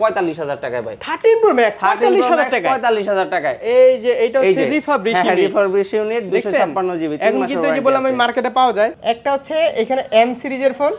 পঁয়তাল্লিশ হাজার টাকায় ভাই। থার্টিন প্রো ম্যাক্স পঁয়তাল্লিশ হাজার টাকা পঁয়তাল্লিশ হাজার টাকায়। এই যে এটা হচ্ছে যে রিফাব্রিশ হ্যাঁ ইউনিট দুশো ছাপ্পান্ন জিবি এখন কিন্তু যে বললাম আমি মার্কেটে পাওয়া যায় একটা হচ্ছে এখানে এম সিরিজের ফোন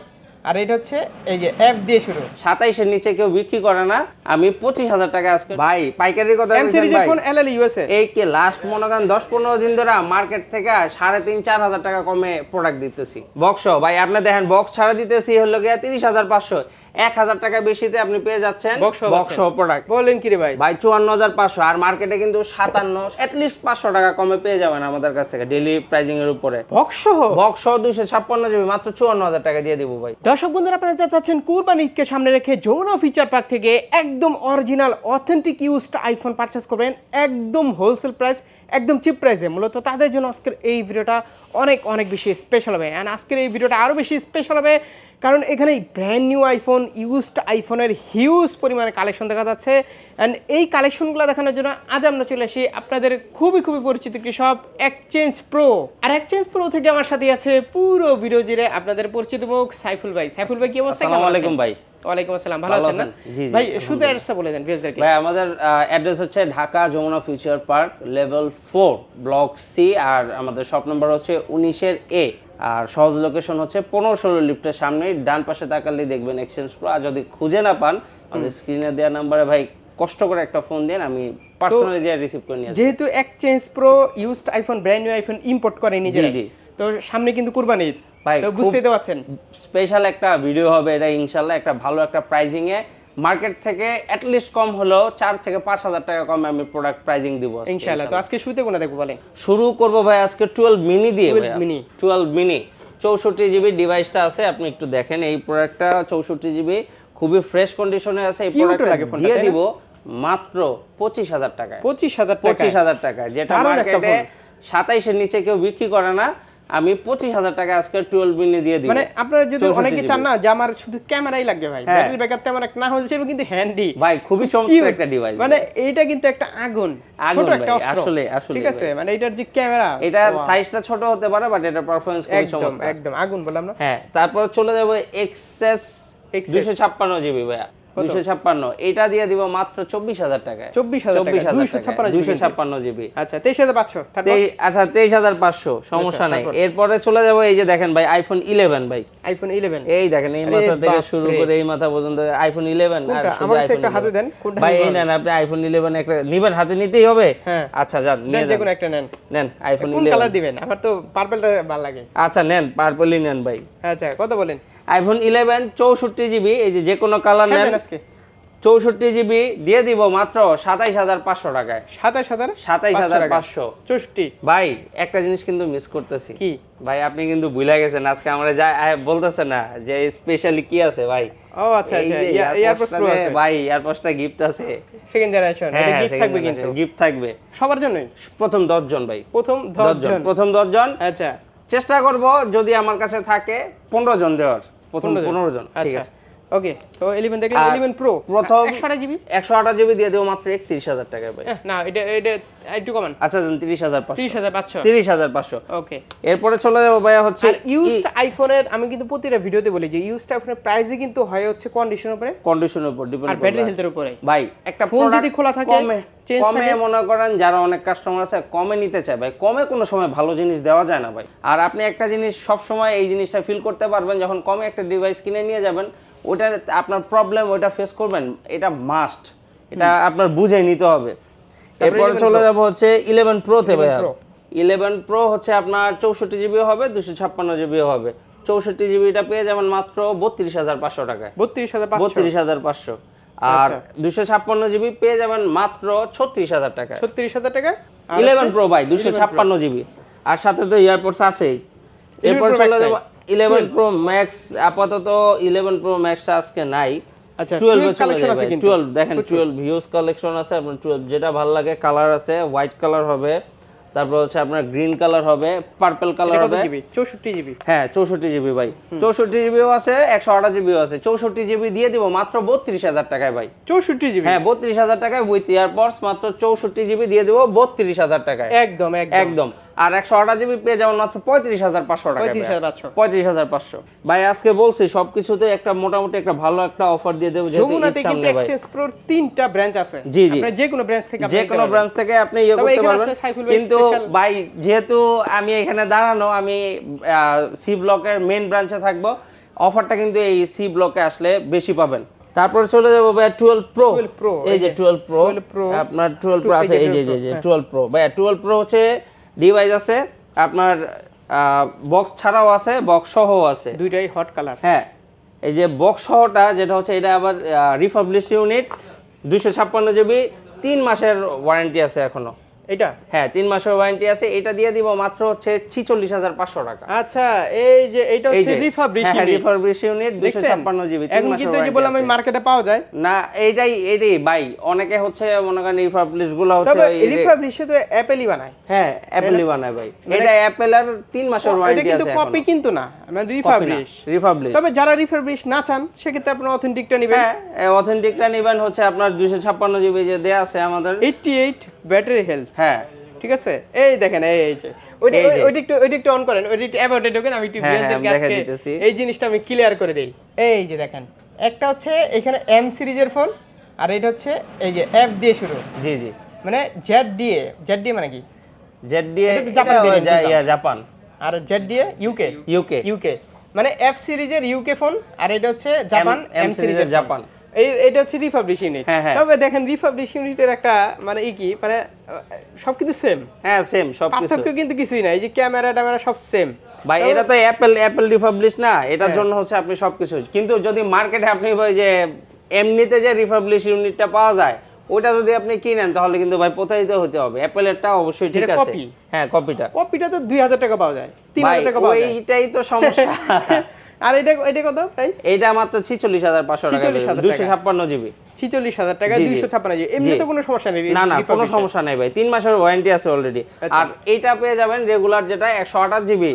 আর এটা হচ্ছে এই যে এফ দিয়ে শুরু। সাতাইশের নিচে কেউ বিক্রি করে না আমি পঁচিশ হাজার টাকা আজকে ভাই পাইকারির কথা এম সিরিজের ইউএসএ এই কি লাস্ট মনে করেন দশ পনেরো দিন ধরে মার্কেট থেকে সাড়ে তিন চার হাজার টাকা কমে প্রোডাক্ট দিতেছি। বক্স ভাই আপনি দেখেন বক্স ছাড়া দিতেছি হলো গিয়ে তিরিশ হাজার পাঁচশো। এক হাজার টাকা বেশিতে আপনি পেয়ে যাচ্ছেন বক্স প্রোডাক্ট বলেন কি রে ভাই? ভাই চুয়ান্ন হাজার পাঁচশো। আর মার্কেটে কিন্তু সাতান্ন অ্যাটলিস্ট পাঁচশো টাকা কমে পেয়ে যাবেন আমাদের কাছ থেকে ডেলি প্রাইজিং এর উপরে। বক্স বক্স দুশো ছাপ্পান্ন জিবি মাত্র চুয়ান্ন হাজার টাকা দিয়ে দিব ভাই। দর্শক বন্ধুরা আপনারা যা চাচ্ছেন কুরবান ঈদকে সামনে রেখে যমুনা ফিচার পার্ক থেকে একদম original authentic used iPhone purchase করবেন একদম হোলসেল প্রাইস একদম চিপ প্রাইসে মূলত তাদের জন্য আজকের এই ভিডিওটা অনেক অনেক বেশি স্পেশাল হবে। অ্যান্ড আজকের এই ভিডিওটা আরও বেশি স্পেশাল হবে কারণ এখানে ব্র্যান্ড নিউ আইফোন ইউজড আইফোনের হিউজ পরিমাণে কালেকশন দেখা যাচ্ছে। অ্যান্ড এই কালেকশনগুলো দেখানোর জন্য আজ আমরা চলে আসি আপনাদের খুবই খুবই পরিচিত কৃষক এক্সচেঞ্জ প্রো আর এক্সচেঞ্জ প্রো থেকে আমার সাথে আছে পুরো ভিডিও জুড়ে আপনাদের পরিচিত মুখ সাইফুল ভাই। সাইফুল ভাই কি অবস্থা? আসসালামু আলাইকুম ভাই। ওয়ালাইকুম আসসালাম ভালো আছেন না? ভাই শুধু অ্যাড্রেসটা বলে দেন ভিউয়ারদেরকে ভাই আমাদের অ্যাড্রেস হচ্ছে Dhaka Jamuna future park level four block C আর আমাদের শপ নাম্বার হচ্ছে উনিশের এ আর সহজ লোকেশন হচ্ছে পনেরো ষোলো লিফটের সামনে ডান পাশে তাকালে দেখবেন এক্সচেঞ্জ প্রো আর যদি খুঁজে না পান আমাদের স্ক্রিনে দেওয়া নাম্বারে ভাই কষ্ট করে একটা ফোন দেন আমি পার্সোনালি যে রিসিভ করে নিয়ে যেহেতু exchange pro used iPhone brand new iPhone import করে নিজেরা জি। তো সামনে কিন্তু কুরবানি ঈদ। ভাই, তো বুঝতেই পারছেন। স্পেশাল একটা ভিডিও হবে এটা ইনশাল্লাহ একটা ভালো একটা প্রাইজিং এ। মার্কেট থেকে অ্যাটলিস্ট কম হলেও চার থেকে পাঁচ হাজার টাকা কমে আমি প্রোডাক্ট প্রাইজিং দিব আজকে, ইনশাআল্লাহ তো আজকে শুরুতে কোনা দেখব বলেন? শুরু করব ভাই আজকে টুয়েলভ মিনি দিয়ে 12 টুয়েলভ মিনি চৌষট্টি জিবি ডিভাইসটা আছে আপনি একটু দেখেন এই প্রোডাক্টটা চৌষট্টি জিবি খুবই ফ্রেশ কন্ডিশনে আছে এই প্রোডাক্টটা দিয়ে দিব মাত্র পঁচিশ হাজার টাকায়। পঁচিশ হাজার টাকা পঁচিশ হাজার টাকা যেটা মার্কেটে সাতাইশের নিচে কেউ বিক্রি করে না আমি পঁচিশ হাজার টাকা আজকে টুয়েলভ মিনি দিয়ে দিব। মানে আপনারা যদি অনেকে চান না যে আমার শুধু ক্যামেরাই লাগবে ভাই। ব্যাটারি ব্যাকআপ তেমন একটা না হলে কিন্তু হ্যান্ডি ভাই খুবই চমৎকার একটা ডিভাইস মানে এইটা কিন্তু একটা আগুন আগুন আসলে, আসলে ঠিক আছে? মানে এটার যে ক্যামেরা এটার সাইজটা ছোট হতে পারে বাট এটার পারফরমেন্স খুবই একদম চমৎকার। একদম আগুন বললাম না? হ্যাঁ তারপর চলে যাব দুশো ছাপ্পান্ন জিবি ভাইয়া। দুশো ছাপ্পান্ন। এটা দিয়ে দিব মাত্র চব্বিশ হাজার টাকায়। চব্বিশ হাজার টাকা দুশো ছাপ্পান্ন জিবি আচ্ছা তেইশ হাজার পাঁচশো। আচ্ছা তেইশ হাজার পাঁচশো সমস্যা আচ্ছা, নাই। এরপরে চলে যাব এই যে দেখেন ভাই আইফোন ইলেভেন ভাই। আইফোন ইলেভেন এই দেখেন এই মাথা থেকে শুরু করে এই মাথা পর্যন্ত আইফোন ইলেভেন আর আমার কাছে একটা হাতে দেন, ভাই এই নেন আপনি আইফোন ইলেভেন একটা নিবেন হাতে নিতেই হবে? হ্যাঁ। আচ্ছা যান নিয়ে যে কোনো একটা নেন। নেন আইফোন ইলেভেন কালার দিবেন? আমার তো পার্পলটা ভালো লাগে। আচ্ছা নেন পার্পলই নেন ভাই। আচ্ছা কত বলেন? আইফোন ইলেভেন চৌষট্টি জিবি এই যে যে কোনো কালার নেন চৌষট্টি জিবি দিয়ে দিব মাত্র সাতাইশ হাজার পাঁচশো টাকায়। সাতাশ হাজার? সাতাইশ হাজার পাঁচশো। চৌষট্টি। ভাই একটা জিনিস কিন্তু মিস করতেছি। কি? ভাই আপনি কিন্তু ভুলে গেছেন আজকে আমরা যা বলতেছে না যে স্পেশালি কি আছে ভাই? ও আচ্ছা আচ্ছা এয়ারপোর্টস প্রো আছে। ভাই এয়ারপোর্টসটা গিফট আছে। সেকেন্ড জেনারেশন হ্যাঁ এটা গিফট থাকবে কিন্তু। গিফট থাকবে। সবার জন্যই? প্রথম দশজন ভাই। প্রথম দশজন দশজন। প্রথম দশজন। আচ্ছা। চেষ্টা করব যদি আমার কাছে থাকে পনেরো জন দেওয়ার। প্রথম 15 জন। পনেরো জন। ঠিক আচ্ছা। আছে। ওকে তো 11 দেখলে 11 প্রো প্রথম একশো আঠাশ জিবি একশো আঠাশ জিবি দিয়ে দেবো মাত্র একত্রিশ হাজার টাকায় ভাই। না এটা এটা একটু কমান। আচ্ছা তিরিশ হাজার পাঁচশো। তিরিশ হাজার পাঁচশো। তিরিশ হাজার পাঁচশো। ওকে এরপরে চলে যাব ভাইয়া হচ্ছে ইউজড আইফোনের আমি কিন্তু প্রতিটা ভিডিওতে বলি যে ইউজড আইফোনের প্রাইসই কিন্তু হয় হচ্ছে কন্ডিশনের উপরে। কন্ডিশনের উপর আর ব্যাটারি হেলথের উপরে। ভাই একটা ফোন যদি খোলা থাকে, কমে। মনে করেন যারা অনেক কাস্টমার আছে কমে নিতে চায় ভাই। কমে কোনো সময় ভালো জিনিস দেওয়া যায় না ভাই। আর আপনি একটা জিনিস সব সময় এই জিনিসটা ফিল করতে পারবেন যখন কমে একটা ডিভাইস কিনে নিয়ে যাবেন ওটা আপনার প্রবলেম ওটা ফেস করবেন এটা মাস্ট এটা আপনার বুঝে নিতে হবে। এরপর চলে যাব হচ্ছে ইলেভেন প্রোতে ভাই Pro। ইলেভেন প্রো হচ্ছে আপনার চৌষট্টি জিবি হবে দুশো ছাপ্পান্ন জিবিও হবে। চৌষট্টি জিবিটা পেয়ে যাবেন মাত্র বত্রিশ হাজার পাঁচশো টাকায়। বত্রিশ হাজার বত্রিশ হাজার পাঁচশো। আর দুশো ছাপ্পান্ন জিবি পেয়ে যাবেন মাত্র ছত্রিশ হাজার টাকা ছত্রিশ হাজার টাকা ইলেভেন প্রো ভাই দুশো ছাপ্পান্ন জিবি আর সাথে তো ইয়ারপোর্টস আছেই। এরপর চলে। যাব ইলেভেন প্রো ম্যাক্স আপাতত ইলেভেন প্রো ম্যাক্সটা আজকে নাই। আচ্ছা কালেকশন আছে কিন্তু। দেখেন টুয়েলভ ভিউজ কালেকশন আছে আপনার টুয়েলভ যেটা ভালো লাগে কালার আছে হোয়াইট কালার হবে। তারপর হচ্ছে আপনার গ্রিন কালার হবে পার্পল কালার হবে। জিবি চৌষট্টি জিবি হ্যাঁ চৌষট্টি জিবি ভাই। চৌষট্টি জিবিও আছে একশো আঠাশ জিবিও আছে। চৌষট্টি জিবি দিয়ে দিব মাত্র বত্রিশ হাজার টাকায় ভাই। চৌষট্টি জিবি হ্যাঁ বত্রিশ হাজার টাকায় উইথ ইয়ারপডস মাত্র চৌষট্টি জিবি দিয়ে দেবো বত্রিশ হাজার টাকায়। একদম। একদম। আর একশো আঠাশ জিবি পেয়ে যাবেন মাত্র পঁয়ত্রিশ হাজার পাঁচশো টাকা পঁয়ত্রিশ হাজার পাঁচশো। ভাই আজকে বলছি সবকিছুতে একটা মোটামুটি একটা ভালো একটা অফার দিয়ে দেবো যমুনাতে কিন্তু এক্সচেঞ্জ প্রোর তিনটা ব্রাঞ্চ আছে। জি, জি। যে কোনো ব্রাঞ্চ থেকে যে কোনো ব্রাঞ্চ থেকে আপনি ইয়ে করতে পারবেন। কিন্তু ভাই যেহেতু আমি এখানে দাঁড়ানো আমি সি ব্লকের মেন ব্রাঞ্চে থাকব অফারটা কিন্তু এই সি ব্লকে আসলে বেশি পাবেন। তারপরে চলে যাব ভাই টুয়েলভ প্রো 12 এই যে টুয়েলভ প্রো 12 আপনার টুয়েলভ প্রো আছে এই যে 12 যে Pro, যে। টুয়েলভ প্রো ভাই টুয়েলভ প্রো হচ্ছে ডিভাইস আছে আপনার বক্স ছাড়াও আছে বক্স সহও আছে। দুইটাই হট কালার হ্যাঁ এই যে বক্স সহটা যেটা হচ্ছে এটা আবার রিফাবলিশ ইউনিট দুশো ছাপ্পান্ন জিবি তিন মাসের ওয়ারেন্টি আছে এখনও। এটা? হ্যাঁ তিন মাসের ওয়ারেন্টি আছে। এটা দিয়ে দিব মাত্র হচ্ছে ছিচল্লিশ হাজার পাঁচশো টাকা। আচ্ছা এই যে এটা হচ্ছে যে রিফাবলিশ রিফাবলিশ ইউনিট দুশো ছাপ্পান্ন জিবি এখন কিন্তু যে বললাম আমি মার্কেটে পাওয়া যায়? না এইটাই এইটাই ভাই অনেকে হচ্ছে মনে করেনগুলো হচ্ছে তো অ্যাপেলই বানায়। হ্যাঁ অ্যাপেলই বানায় ভাই। এটা অ্যাপেল আর তিন মাসের এটা ওয়ারেন্টি কিন্তু কপি কিন্তু না মানে তবে যারা রিফাবলিশ না চান সেক্ষেত্রে আপনার অথেন্টিকটা নেবেন। হ্যাঁ অথেন্টিকটা নিবেন হচ্ছে আপনার দুশো ছাপ্পান্ন জিবি যে দেয়া আছে আমাদের। এইটটি এইট ব্যাটারি হেলথ হ্যাঁ। ঠিক আছে? এই দেখেন এই এই যে। ওইটা ওইটা একটু ওইটা একটু অন করেন। ওইটা একটু অ্যাবাউটে ঢোকেন আমি একটু ভিউয়ারদেরকে দেখা আজকে এই জিনিসটা আমি ক্লিয়ার করে দেই। এই যে দেখেন একটা হচ্ছে এখানে এম সিরিজের ফোন আর এটা হচ্ছে এই যে অ্যাপ দিয়ে শুরু। জি জি। মানে জেড জেড মানে কি? জেড জাপান জাপান আর জেড দিয়ে ইউকে ইউকে ইউকে মানে এফ সিরিজের ইউকে ফোন আর এটা হচ্ছে জাপান এম সিরিজের জাপান। এটা হচ্ছে রিপাবলিশ ইউনিট হ্যাঁ, হ্যাঁ। তবে দেখেন রিপাবলিশ ইউনিটের একটা মানে ই কি মানে সব কিন্তু সেম হ্যাঁ সেম সব পার্থক্য কিন্তু কিছুই নাই যে ক্যামেরা ট্যামেরা সব সেম ভাই এটা তো অ্যাপেল অ্যাপেল রিপাবলিশ না এটার হ্যাঁ। জন্য হচ্ছে আপনি সবকিছু। কিন্তু যদি মার্কেটে আপনি ওই যে এমনিতে যে রিপাবলিশ ইউনিটটা পাওয়া যায় ওটা যদি আপনি কিনেন তাহলে কিন্তু ভাই প্রতারিত হতে হবে। অ্যাপেলেরটা অবশ্যই ঠিক আছে। হ্যাঁ কপিটা কপিটা তো দুই হাজার টাকা পাওয়া যায় তিন হাজার টাকা পাওয়া যায়। ওইটাই তো সমস্যা। আর এটা এটা কত প্রাইস এইটা মাত্র ছিচল্লিশ হাজার পাঁচশো টাকা 46,000 টাকা। ছাপ্পান্ন জিবি ছিচল্লিশ হাজার টাকা জি, জি। দুইশো ছাপ্পান্ন জি। এমনি। তো কোনো সমস্যা নেই না না কোনো সমস্যা নেই ভাই। তিন মাসের ওয়ারেন্টি আছে অলরেডি আচ্ছা। আর এইটা পেয়ে যাবেন রেগুলার যেটা একশো আঠাশ জিবি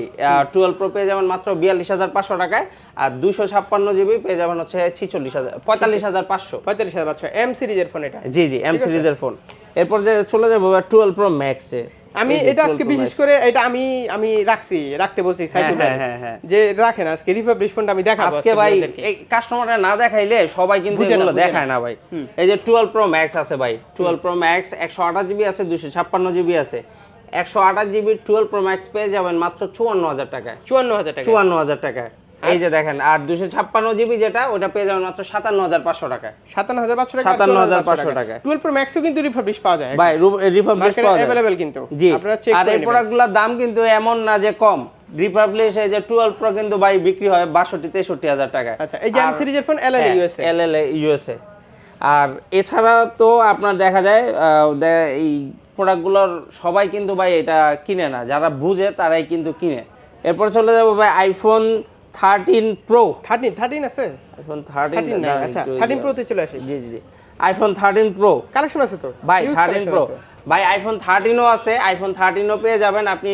টুয়েলভ প্রো পেয়ে যাবেন মাত্র বিয়াল্লিশ হাজার পাঁচশো টাকায়। আর দুশো ছাপ্পান্ন জিবি পেয়ে যাবেন হচ্ছে ছিচল্লিশ হাজার পঁয়তাল্লিশ হাজার পাঁচশো। পঁয়তাল্লিশ হাজার পাঁচশো। এম সিরিজের ফোন এটা। জি জি এম সিরিজের ফোন এরপর যে চলে যাব টুয়েলভ প্রো ম্যাক্সে আমি এটা আজকে বিশেষ করে এটা আমি আমি রাখছি রাখতে বলছি হ্যাঁ, হ্যাঁ, হ্যাঁ। যে রাখেন আজকে রিফাবলিশ ফোনটা আমি দেখাবো আজকে ভাই। এই কাস্টমাররা না দেখাইলে সবাই কিন্তু এগুলো দেখায় না ভাই। এই যে টুয়েলভ প্রো ম্যাক্স আছে ভাই টুয়েলভ প্রো ম্যাক্স একশো আঠাশ জিবি আছে দুশো ছাপ্পান্ন জিবি আছে। একশো আঠাশ জিবি টুয়েলভ প্রো ম্যাক্স পেয়ে যাবেন মাত্র চুয়ান্ন হাজার টাকায়। চুয়ান্ন হাজার টাকা চুয়ান্ন হাজার টাকায়। এই যে দেখেন আর দুশো ছাপ্পান্ন জিবি যেটা ওটা পেয়ে যাবেন মাত্র সাতান্ন হাজার পাঁচশো টাকা। সাতান্ন হাজার পাঁচশো টাকা 57,500 টাকা। টুয়েলভ প্রো ম্যাক্সও কিন্তু রিফাবলিশ পাওয়া যায় ভাই মার্কেটে পাওয়া যায়। অ্যাভেলেবেল কিন্তু। জি। আর এই প্রোডাক্টগুলোর দাম কিন্তু এমন না যে কম। রিপাবলিশ এই যে টুয়েলভ প্রো কিন্তু ভাই বিক্রি হয় বাষট্টি তেষট্টি হাজার টাকায় আচ্ছা এই সিরিজের phone L L USA L L USA আর এছাড়া তো আপনার দেখা যায় এই প্রোডাক্টগুলোর সবাই কিন্তু ভাই এটা কিনে না। যারা বুঝে তারাই কিন্তু কিনে। এরপর চলে যাব ভাই iPhone thirteen pro thirteen thirteen আছে? আইফোন থার্টিন আচ্ছা থার্টিন প্রোতে চলে আসি। জি জি আইফোন থার্টিন প্রো কালেকশন আছে তো? ভাই থার্টিন প্রো ভাই আইফোন থার্টিনও আছে আইফোন থার্টিনও পেয়ে যাবেন। আপনি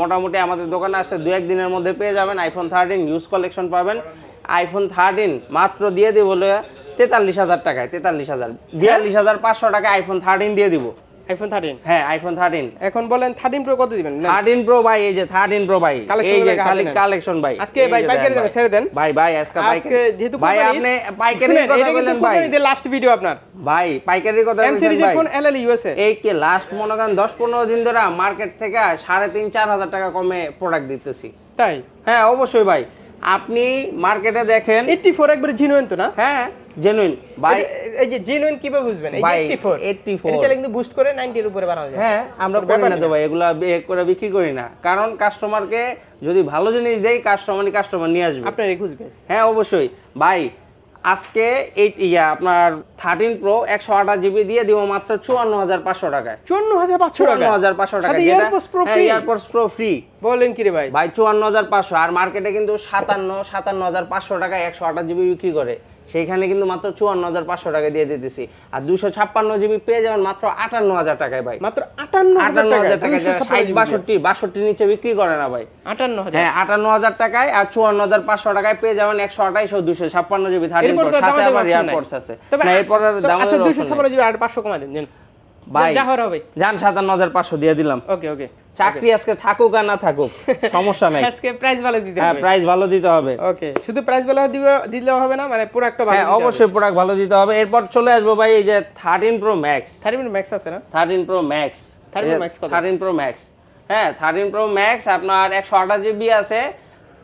মোটামুটি আমাদের দোকানে আসলে দু একদিনের মধ্যে পেয়ে যাবেন। আইফোন থার্টিন ইউজ কালেকশন পাবেন। আইফোন থার্টিন মাত্র দিয়ে দিব বলে তেতাল্লিশ হাজার টাকায় তেতাল্লিশ হাজার বিয়াল্লিশ হাজার পাঁচশো টাকায় আইফোন থার্টিন দিয়ে দিব। আইফোন থার্টিন হ্যাঁ আইফোন থার্টিন এখন বলেন থার্টিন প্রো কত দিবেন? না থার্টিন প্রো ভাই এই যে থার্টিন প্রো ভাই এই যে খালি কালেকশন ভাই আজকে ভাই পাইকারি দামে ছেড়ে দেন। ভাই ভাই আজকে আজকে যেহেতু ভাই আপনি পাইকারির কথা বললেন ভাই। কোরবানিদের লাস্ট ভিডিও আপনার। ভাই পাইকারির কথা এম সিরিজের ফোন এল এল ইউএসএ এই কি লাস্ট মনে করেন দশ পনেরো দিন ধরে মার্কেট থেকে সাড়ে তিন চার হাজার টাকা কমে প্রোডাক্ট দিতেছি। তাই? হ্যাঁ অবশ্যই ভাই। আপনি মার্কেটে দেখেন এইটটি ফোর একবারে জিনুইন তো না? হ্যাঁ। জেনুইন ভাই এই যে জেনুইন কীভাবে বুঝবেন? এই 84 84 এটা চাইলে কিন্তু বুস্ট করে 90 এর উপরে বানানো যায়। হ্যাঁ আমরা করি না তো ভাই এগুলা করে বিক্রি করি না। কারণ কাস্টমারকে যদি ভালো জিনিস দেই কাস্টমারই কাস্টমার নিয়ে আসবে। আপনারই খুঁজবে হ্যাঁ অবশ্যই। ভাই আজকে এই ইয়া আপনার থার্টিন প্রো একশো আঠাশ জিবি দিয়ে দিব মাত্র চুয়ান্ন হাজার পাঁচশো টাকায়। 54500 চুয়ান্ন হাজার পাঁচশো টাকা। যেটা AirPods pro free AirPods pro free বলেন কি রে ভাই? ভাই চুয়ান্ন হাজার পাঁচশো। আর মার্কেটে কিন্তু সাতান্ন সাতান্ন হাজার পাঁচশো টাকায় একশো আঠাশ জিবি বিক্রি করে। সেইখানে কিন্তু মাত্র চুয়ান্ন হাজার পাঁচশো টাকা দিয়ে দিতেছি। আর দুশো ছাপ্পান্ন জিবি পেয়ে যাবেন মাত্র আটান্ন হাজার টাকায় ভাই। মাত্র 58000 আটান্ন হাজার টাকা ষাট বাষট্টি বাষট্টি নিচে বিক্রি করে না ভাই। 58000 হ্যাঁ আটান্ন হাজার টাকায় আর চুয়ান্ন হাজার পাঁচশো টাকায় পেয়ে যাবেন একশো আঠাইশ ও দুশো ছাপ্পান্ন জিবি থার্টি সাথে আবার এয়ারপোর্টস আছে। না এরপর আচ্ছা option 256 জিবি আর 500 কমাই দেন ভাই যান সাতান্ন হাজার পাঁচশো দিয়ে দিলাম। ওকে ওকে। চাকরি আজকে থাকুক আর না থাকুক সমস্যা নাই। আজকে প্রাইস ভালো দিতে হবে। হ্যাঁ প্রাইস ভালো দিতে হবে। ওকে শুধু প্রাইস ভালো দিবে দিলেও হবে না মানে প্রোডাক্টটা ভালো হ্যাঁ অবশ্যই প্রোডাক্ট ভালো দিতে হবে। এরপর চলে আসব ভাই এই যে thirteen pro max thirty minute max আছে না? Thirteen pro max 13 Pro Max কত? থার্টিন প্রো ম্যাক্স হ্যাঁ থার্টিন প্রো ম্যাক্স আপনার একশো আঠাশ জিবি আছে।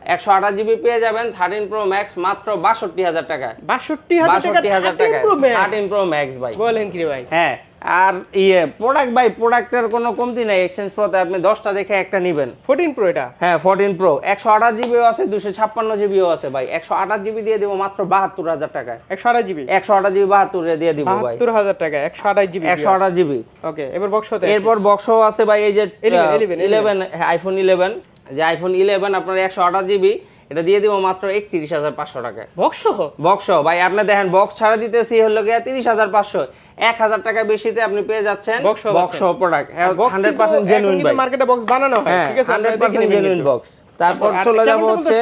একশো আঠাশ জিবি পেয়ে যাবেন থার্টিন প্রো ম্যাক্স মাত্র বাষট্টি হাজার টাকায়। বাষট্টি হাজার টাকা বাষট্টি হাজার টাকায়। Pro max thirteen pro max ভাই। বলেন কি ভাই? হ্যাঁ আর ইয়ে প্রোডাক্ট ভাই প্রোডাক্টের কোনো কমতি নেই এক্সচেঞ্জ প্রোতে আপনি দশটা দেখে একটা নেবেন। ফোরটিন প্রো এটা? হ্যাঁ ফোরটিন প্রো একশো আঠাশ জিবিও আছে দুশো ছাপ্পান্ন জিবিও আছে ভাই। একশো আঠাশ জিবি দিয়ে দিব মাত্র বাহাত্তর হাজার টাকায়। একশো আঠাশ জিবি একশো আঠাশ জিবি বাহাত্তরে দিয়ে দিব ভাই। বাহাত্তর হাজার টাকা একশো আঠাশ জিবি একশো আঠাশ জিবি ওকে এবার বক্স এরপর বক্সও আছে ভাই এই যে 11, 11, ইলেভেন আইফোন ইলেভেন যে আইফোন ইলেভেন আপনার একশো আঠাশ জিবি এটা দিয়ে দিব মাত্র একত্রিশ হাজার পাঁচশো টাকায়। বক্স সহ বক্স ভাই আপনি দেখেন বক্স ছাড়া দিতেছি হলো গিয়া তিরিশ হাজার পাঁচশো। এক হাজার টাকা বেশিতে আপনি পেয়ে যাচ্ছেন box product hundred percent genuine মার্কেটে বক্স বানানো হয় হ্যাঁ ঠিক আছে হান্ড্রেড পার্সেন্ট জেনুইন বক্স তারপর চলে যাব হচ্ছে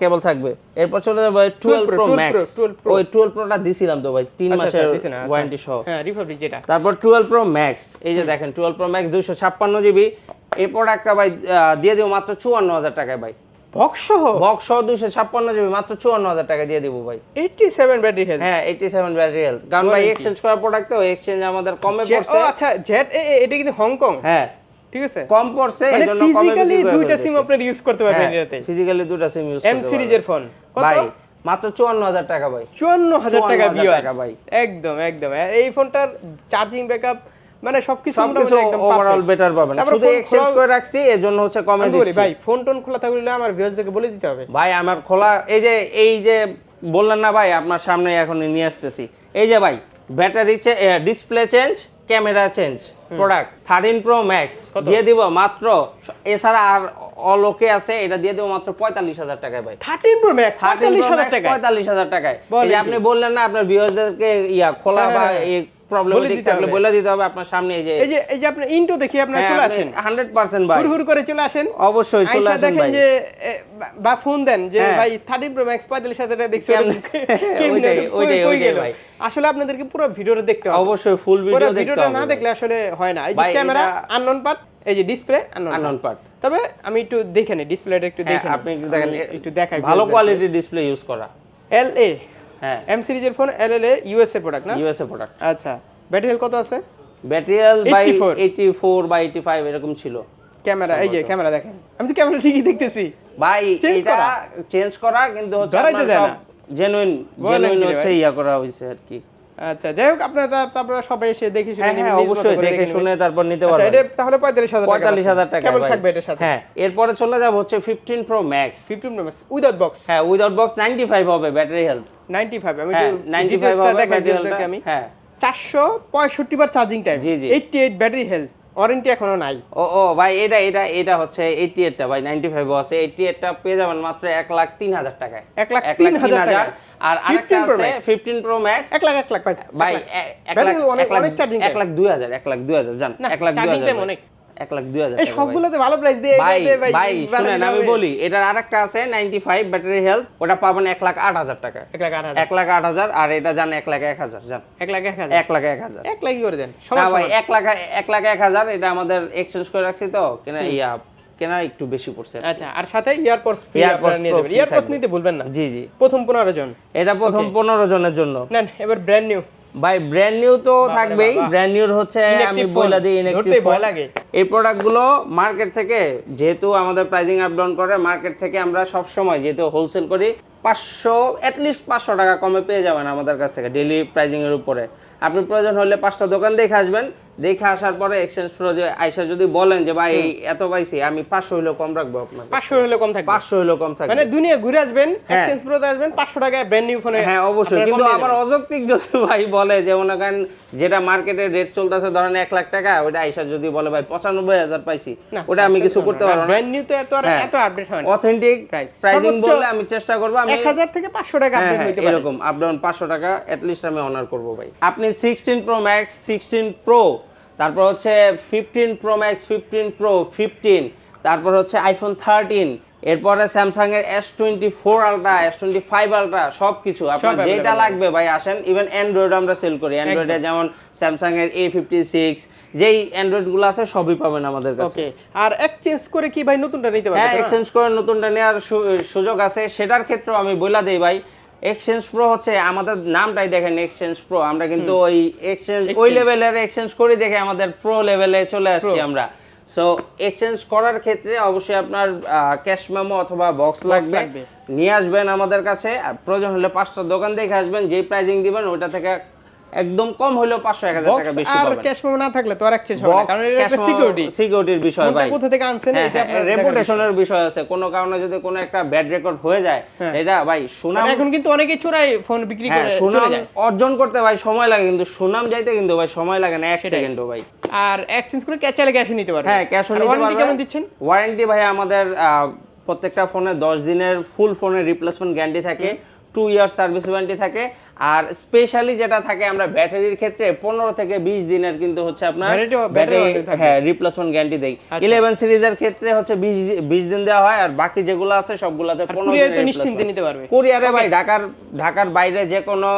কেবল থাকবে এরপর চলে যাব টুয়েলভ 12 প্রো ম্যাক্স 12 12 ওই টুয়েলভ প্রোটা দিছিলাম তো ভাই তিন আচ্ছা, আচ্ছা, মাসের না, আচ্ছা। ওয়ারেন্টি সহ। হ্যাঁ রিপাবলিক যেটা। তারপর টুয়েলভ প্রো ম্যাক্স এই যে দেখেন টুয়েলভ প্রো ম্যাক্স দুইশো ছাপ্পান্ন জিবি এই প্রোডাক্টটা ভাই দিয়ে দেবো মাত্র চুয়ান্ন হাজার টাকায় ভাই। বক্স সহ বক্স সহ দুইশো ছাপ্পান্ন জিবি মাত্র চুয়ান্ন হাজার টাকা দিয়ে দেবো ভাই। 87 ব্যাটারি হেলথ। হ্যাঁ এইটি সেভেন ব্যাটারি হেলথ। কারণ ভাই এক্সচেঞ্জ করা প্রোডাক্ট তো এক্সচেঞ্জ আমাদের কমে পড়ছে। আচ্ছা জেট এটা কিন্তু হংকং। হ্যাঁ। ঠিক আছে? কম পড়ছে এই জন্য ফিজিক্যালি দুইটা সিম আপনারা ইউজ করতে পারবেন হ্যাঁ, এটাতে। ফিজিক্যালি দুটো সিম ইউজ এম সিরিজের ফোন কত? ভাই মাত্র চুয়ান্ন হাজার টাকা ভাই। চুয়ান্ন হাজার টাকা 54,000 টাকা ভাই। একদম একদম। এই ফোনটার চার্জিং ব্যাকআপ মানে সবকিছু সবকিছু মোটামুটি একদম ওভারঅল বেটার পাবেন। শুধু এক্সচেঞ্জ করে রাখছি এর জন্য হচ্ছে কমে দিচ্ছি। ভাই ফোন টোন খোলা থাকলে আমার ভিউয়ার্সদেরকে বলে দিতে হবে। ভাই আমার খোলা এই যে এই যে বললেন না ভাই আপনার সামনে এখন নিয়ে আসতেছি। এই যে ভাই battery display change camera change product thirteen pro max দিয়ে দিব মাত্র এছাড়া আর অলোকে আছে এটা দিয়ে দেবো মাত্র পঁয়তাল্লিশ হাজার টাকায় ভাই। থার্টিন প্রো ম্যাক্স পঁয়তাল্লিশ হাজার টাকা পঁয়তাল্লিশ হাজার টাকায়। আপনি বললেন না আপনার ভিউয়ারদেরকে ইয়া খোলা হ্যাঁ, বা হ্যাঁ, প্রবলেম দিতে থাকলে বলে দিতে হবে আপনার সামনে এই যে এই যে এই যে আপনি ইন্টো দেখি আপনারা চলে আসেন। হান্ড্রেড পার্সেন্ট ভাই। হুর হুর করে চলে আসেন। অবশ্যই চলে আসেন দেখেন যে বা- ফোন দেন যে হ্যাঁ। ভাই থার্টিন প্রো ম্যাক্স পঁয়তাল্লিশ হাজার টাকা দেখছি কেমনে- ওইটাই, ওইটাই, ওইটাই ভাই। আসলে আপনাদেরকে পুরো ভিডিওটা দেখতে হবে। অবশ্যই ফুল ভিডিও দেখতে ভিডিওটা না দেখলে আসলে হয় না। এই যে ক্যামেরা আননোন পার্ট এই যে ডিসপ্লে আননোন আননোন পার্ট তবে আমি একটু দেখে নিই ডিসপ্লেটা একটু হ্যাঁ, দেখে আপনি একটু দেখেন একটু দেখাই ভালো কোয়ালিটির ডিসপ্লে ইউজ করা। এল এ হ্যাঁ। এম সিরিজের phone L L A USA product না? ইউএসএ প্রোডাক্ট আচ্ছা ব্যাটারি হেলথ কত আছে? ব্যাটারি হেলথ বাই 84 84 বা 85 এরকম ছিল। ক্যামেরা এই যে ক্যামেরা দেখেন। আমি তো ক্যামেরা ঠিকই দেখতেছি। ভাই এটা? চেঞ্জ করা কিন্তু। জেনুইন জেনুইন হচ্ছে ইয়া করা হইছে আর কি। আচ্ছা যাই হোক আপনারা তারপরে সবাই এসে দেখে শুনে হ্যাঁ নিবেন, হ্যাঁ অবশ্যই দেখে শুনে তারপর নিতে আচ্ছা পারবেন। এটা তাহলে পঁয়তাল্লিশ হাজার টাকা পঁয়তাল্লিশ হাজার টাকা কেবল থাকবে এটার সাথে? হ্যাঁ এরপরে চলে যাব হচ্ছে fifteen pro max fifteen pro max without box হ্যাঁ উইদাউট বক্স নাইনটি ফাইভ হবে ব্যাটারি হেলথ নাইনটি ফাইভ আমি হ্যাঁ একটু নাইনটি ফাইভ ডিটেলসটা হবে ব্যাটারি ডিটেলসটা আমি। হ্যাঁ। চারশো পঁয়ষট্টি বার চার্জিং টাইম জি, জি। Eighty eight battery health warranty এখনও নাই। ও ও ভাই এটা এটা এটা হচ্ছে এইটি এইটটা ভাই নাইনটি ফাইভ আছে। এইটি এইটটা পেয়ে যাবেন মাত্র এক লাখ তিন হাজার টাকায়। এক লাখ তিন হাজার টাকা আর আরেকটা আছে Max। ফিফটিন প্রো ম্যাক্স এক লাখ এক লাখ ভাই ভাই এক লাখ। এ- লাখ health অনেক লাখ অনেক চার্জিং এক লাখ দুই হাজার এক লাখ দুই হাজার জান না, এক লাখ দুই charging হাজার অনেক। এক লাখ দুই হাজার সবগুলোতে ভালো প্রাইস দিয়ে ভাই ভাই শুনেন আমি বলি এটার আরেকটা আছে নাইনটি ফাইভ ব্যাটারি হেলথ ওটা পাবেন এক লাখ আট হাজার টাকা এক লাখ আট হাজার লাখ আর এটা জান এক লাখ এক হাজার জান এক লাখ এক হাজার এক লাখ এক হাজার এক লাখই করে দেন না ভাই। এক লাখ এক লাখ এক হাজার এটা আমাদের এক্সচেঞ্জ করে রাখছি তো কেনা ইয়া কেনা একটু বেশি পড়ছে আচ্ছা আর সাথে ইয়ারপডস ফ্রি আপনারা নিয়ে যাবেন ইয়ারপডস নিতে ভুলবেন না। জি জি। প্রথম পনেরো জন। এটা প্রথম পনেরো জনের জন্য। নেন এবার ব্র্যান্ড নিউ ভাই ব্র্যান্ড নিউ তো থাকবেই। ব্র্যান্ড নিউর হচ্ছে আমি। বলে দিই ইনঅ্যাকটিভ ভয় লাগে। এই প্রোডাক্টগুলো মার্কেট থেকে যেহেতু আমাদের প্রাইজিং আপ ডাউন করে মার্কেট থেকে আমরা সব সময় যেহেতু হোলসেল করি পাঁচশো অ্যাটলিস্ট পাঁচশো টাকা কমে পেয়ে যাবেন আমাদের কাছ থেকে ডেলি প্রাইজিং এর উপরে। আপনি প্রয়োজন হলে পাঁচটা দোকান দেখে আসবেন। দেখে আসার পরে এক্সচেঞ্জ প্রো যে আইসা যদি বলেন যে ভাই এত পাইছি আমি পাঁচশো হইলেও কম রাখব আপনাকে। পাঁচশো হলে কম থাকবে। পাঁচশো হইলেও কম থাকবে। মানে দুনিয়া ঘুরে আসবেন এক্সচেঞ্জ প্রোতে আসবেন পাঁচশো টাকায় ব্র্যান্ড নিউ ফোনে হ্যাঁ অবশ্যই। কিন্তু আবার অযৌক্তিক যদি ভাই বলে যে মনে করেন যেটা মার্কেটে রেট চলতেছে ধরেন এক লাখ টাকা ওটা আইসা যদি বলে ভাই পঁচানব্বই হাজার পাইছি ওটা আমি কিছু করতে পারব না। ব্র্যান্ড নিউ তো এত আর হ্যাঁ। এত আপডেট হয় না। অথেন্টিক। প্রাইজিং বললে আমি চেষ্টা করব আমি এক হাজার থেকে পাঁচশো টাকা হ্যাঁ, আপডেট হ্যাঁ, হইতে পারে এরকম। আপ ডাউন পাঁচশো টাকা অ্যাটলিস্ট আমি অনার করব ভাই। আপনি sixteen pro max sixteen pro তারপর হচ্ছে fifteen pro max fifteen pro fifteen তারপর হচ্ছে আইফোন থার্টিন এরপরে স্যামসাং এর S twenty four ultra S twenty five ultra সব কিছু আপনার যেটা লাগবে ভাই আসেন। ইভেন অ্যান্ড্রয়েড আমরা সেল করি। অ্যান্ড্রয়েডে যেমন স্যামসাং এর এ ফিফটি সিক্স যেই অ্যান্ড্রয়েডগুলো আছে সবই পাবেন আমাদের কাছে। আর এক্সচেঞ্জ করে কি ভাই নতুনটা নিতে পারবে হ্যাঁ এক্সচেঞ্জ করে নতুনটা নেওয়ার সুযোগ আছে। সেটার ক্ষেত্রেও আমি বইলা দেই ভাই এক্সচেঞ্জ প্রো হচ্ছে আমাদের নামটাই দেখেন এক্সচেঞ্জ প্রো আমরা কিন্তু ওই এক্সচেঞ্জ ওই লেভেলের এক্সচেঞ্জ করে দেখে আমাদের প্রো লেভেলে চলে আসছি আমরা। সো এক্সচেঞ্জ করার ক্ষেত্রে অবশ্যই আপনার ক্যাশ মেমো অথবা বক্স লাগবে। নিয়ে আসবেন আমাদের কাছে। আর প্রয়োজন হলে পাঁচটা দোকান দেখে আসবেন। যে প্রাইজিং দিবেন ওইটা থেকে একদম কম হলেও পাঁচশো এক হাজার টাকা বেশি আর ক্যাশ মেমো না থাকলে তো আর এক্সচেঞ্জ হবে না কারণ এটা একটা সিকিউরিটি সিকিউরিটির বিষয় ভাই। কোথা থেকে আনছেন? হ্যাঁ এটা আপনার রেপুটেশনের বিষয় আছে। কোনো কারণে যদি কোনো একটা ব্যাড রেকর্ড হয়ে যায় হ্যাঁ। এটা ভাই সুনাম এখন কিন্তু অনেকেই চোরাই ফোন বিক্রি হ্যাঁ করে সুনাম চলে যায়। অর্জন করতে ভাই সময় লাগে কিন্তু সুনাম যাইতে কিন্তু ভাই সময় লাগে না এক সেকেন্ডও ভাই। আর এক্সচেঞ্জ করে ক্যাচ চাইলে ক্যাশও নিতে পারবে হ্যাঁ ক্যাশ আর নিতে পারবে কেমন দিচ্ছেন? ওয়ারেন্টি ভাই আমাদের প্রত্যেকটা ফোনে দশ দিনের ফুল ফোনের রিপ্লেসমেন্ট গ্যারান্টি থাকে। টু ইয়ার্স সার্ভিস ওয়ারেন্টি থাকে। আর স্পেশালি যেটা থাকে আমরা ব্যাটারির ক্ষেত্রে পনেরো থেকে বিশ দিনের কিন্তু হচ্ছে আপনার ব্যাটারি হ্যাঁ রিপ্লেসমেন্ট গ্যারান্টি দেয়। ইলেভেন সিরিজের ক্ষেত্রে হচ্ছে বিশ বিশ দিন দেওয়া হয় আর বাকি যেগুলো আছে সবগুলোতে পনেরো নিশ্চিন্তে নিতে পারবে। কুরিয়ারে ভাই ঢাকার ঢাকার বাইরে যে কোনো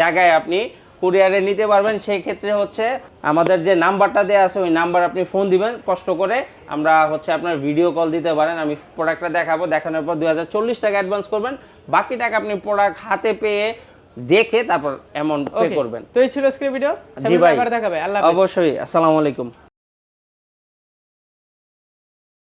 জায়গায় আপনি কুরিয়ারে নিতে পারবেন। সেই ক্ষেত্রে হচ্ছে আমাদের যে নাম্বারটা দেওয়া আছে ওই নাম্বার আপনি ফোন দিবেন। কষ্ট করে আমরা হচ্ছে আপনার ভিডিও কল দিতে পারেন। আমি প্রোডাক্টটা দেখাবো। দেখানোর পর দুই হাজার চল্লিশ টাকা অ্যাডভান্স করবেন। বাকি টাকা আপনি প্রোডাক্ট হাতে পেয়ে দেখে তারপর এমন পে করবেন। তো এই ছিল আজকের ভিডিও জি ভাই। দেখাবে। আল্লাহ অবশ্যই। আসসালামু আলাইকুম।